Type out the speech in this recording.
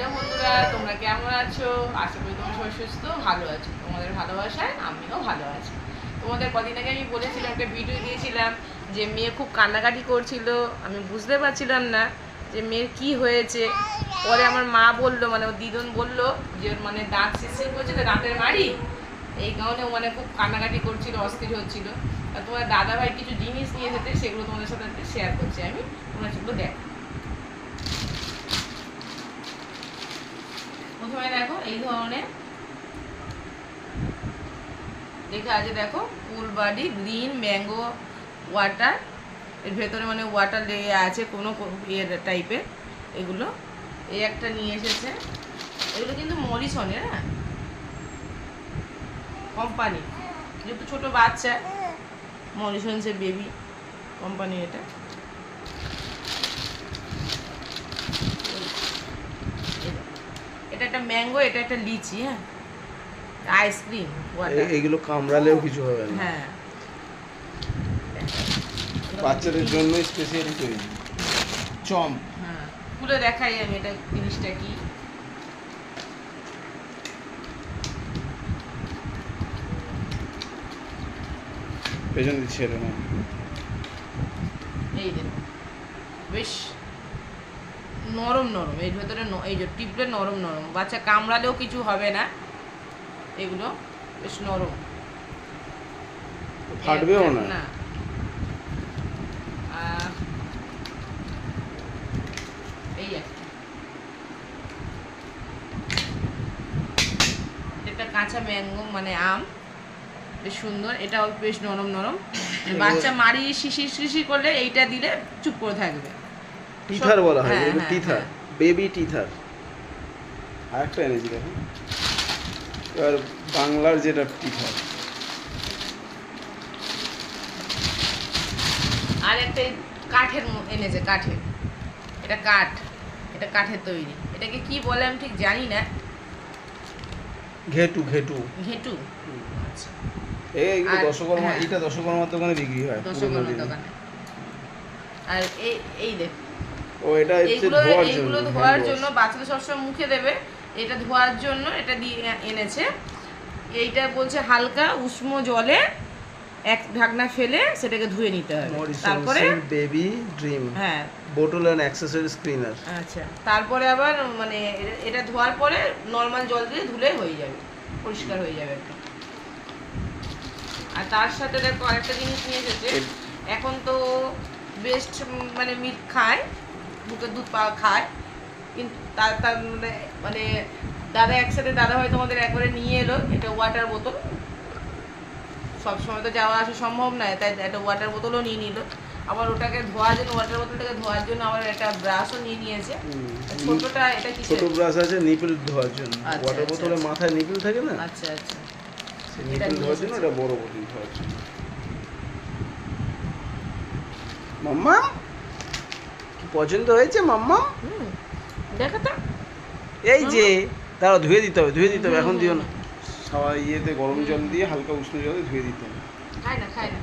Hello বন্ধুরা, তোমরা কেমন আছো? আশা করি তোমরা সবাই সুস্থ, ভালো আছো। তোমাদের ভালোবাসায় আমিও ভালো আছি। তোমাদের কদিন আগে আমি বলেছিলাম, একটা ভিডিও দিয়েছিলাম যে মেয়ে খুব কান্নাকাটি করছিল। আমি বুঝতে পারছিলাম না যে মেয়ের কি হয়েছে। পরে আমার মা বলল মানে ওর দিদন বলল যে ওর মানে দাঁত শিরশির করছে, তো দাঁতের মারি এই কারণে ও মানে খুব কান্নাকাটি করছিল, অস্থির হচ্ছিল। আর তোমার দাদা ভাই কিছু জিনিস নিয়ে যেতে সেগুলো তোমাদের সাথে শেয়ার করছি। আমি তোমরা সেগুলো দেখো। প্রথমে দেখো, এই ধরনের। লেখা আছে দেখো ফুলবাড়ি গ্রিন, ম্যাঙ্গো, ওয়াটার। এর ভেতরে মানে ওয়াটার লেগে আছে কোনো ইয়ের টাইপের এগুলো। এই একটা নিয়ে এসেছে। এগুলো কিন্তু মরিসনের হ্যাঁ? কোম্পানি। যেহেতু ছোট বাচ্চা মরিসনসের বেবি কোম্পানি এটা এটা একটা ম্যাঙ্গো এটা একটা লিচি হ্যাঁ? আইসক্রিম ওয়াটার এগুলো কামড়ালেও কিছু হবে না। হ্যাঁ। বাচ্চাদের জন্য স্পেশালি তৈরি চম। হ্যাঁ। খুলে দেখাই আমি এটা জিনিসটা কি। পেছন দিচ্ছে এই দেখো বেশ। নরম নরম এর ভেতরে এই যে টিপলে নরম নরম। বাচ্চা কামড়ালেও কিছু হবে না। এগুলো বেশ নরম। ফাটবেও না। এই একটা কাঁচা ম্যাঙ্গো মানে আম। বেশ সুন্দর। এটাও বেশ নরম নরম। বাচ্চা মারি শিশির শিশির করলে এইটা দিলে চুপ করে থাকবে। টিথার বলা হয় হ্যাঁ, এগুলো হ্যাঁ, টিথার হ্যাঁ। Baby tether. আর একটা এনেছি দেখুন এবার বাংলার যেটা টিথার। আর একটা কাঠের এনেছে কাঠের এটা কাঠ এটা কাঠের তৈরি। এটাকে কি বলে আমি ঠিক জানি না। ঘেটু ঘেটু। ঘেটু। আচ্ছা। এই এইগুলো দশকর্মা। এইটা দশকর্মার দোকানে বিক্রি হয় দশকর্মার দোকানে। আর এই এই দেখ ও এটা হচ্ছে ধোয়ার জন্য এইগুলো hand ধোয়ার জন্য বাচ্চাদের সবসময় মুখে দেবে। এটা ধোয়ার জন্য এটা দিয়ে এনেছে। এইটা বলছে হালকা উষ্ণ জলে এক ঢাকনা ফেলে সেটাকে ধুয়ে নিতে হবে। তারপরে বেবি ড্রিম হ্যাঁ। বোটল অ্যাক্সেসরিজ ক্লিনার আচ্ছা। তারপরে আবার মানে এটা- ধোয়ার পরে নর্মাল জল দিয়ে ধুলে হয়ে যাবে। পরিষ্কার হয়ে যাবে আর তার সাথে দেখো আরেকটা জিনিস নিয়ে এসেছে। এখন তো বেস্ট মানে মিট খায়। বুকের দুধ পাওয়া খায়। কিন্তু তার তার মানে মানে দাদা একসাথে দাদা হয়তো আমাদের একবারে নিয়ে এলো এটা ওয়াটার বোতল সবসময় তো যাওয়া আসা সম্ভব নয় তাই একটা ওয়াটার বোতলও নিয়ে নিল। আবার ওটাকে ধোয়ার জন্য ওয়াটার বোতলটাকে ধোয়ার জন্য আবার একটা ব্রাশও নিয়ে নিয়েছে। ছোটটা এটা কি ছোট ব্রাশ আছে নিপল ধোয়ার জন্য। ওয়াটার আচ্ছা, বোতলে আচ্ছা। মাথায় নিপল থাকে না? আচ্ছা আচ্ছা। নিপল ধোয়ার জন্য এটা বড় বোতল ধোয়ার জন্য। মাম্মা? পছন্দ হয়েছে মাম্মা হুম দেখো তো। এই যে তারা ধুয়ে দিতে হবে ধুয়ে দিতে হবে এখন দিও না। সবাই ইয়েতে গরম জল দিয়ে হালকা উষ্ণ জলে ধুয়ে দিতে হবে। খায় না খায় না।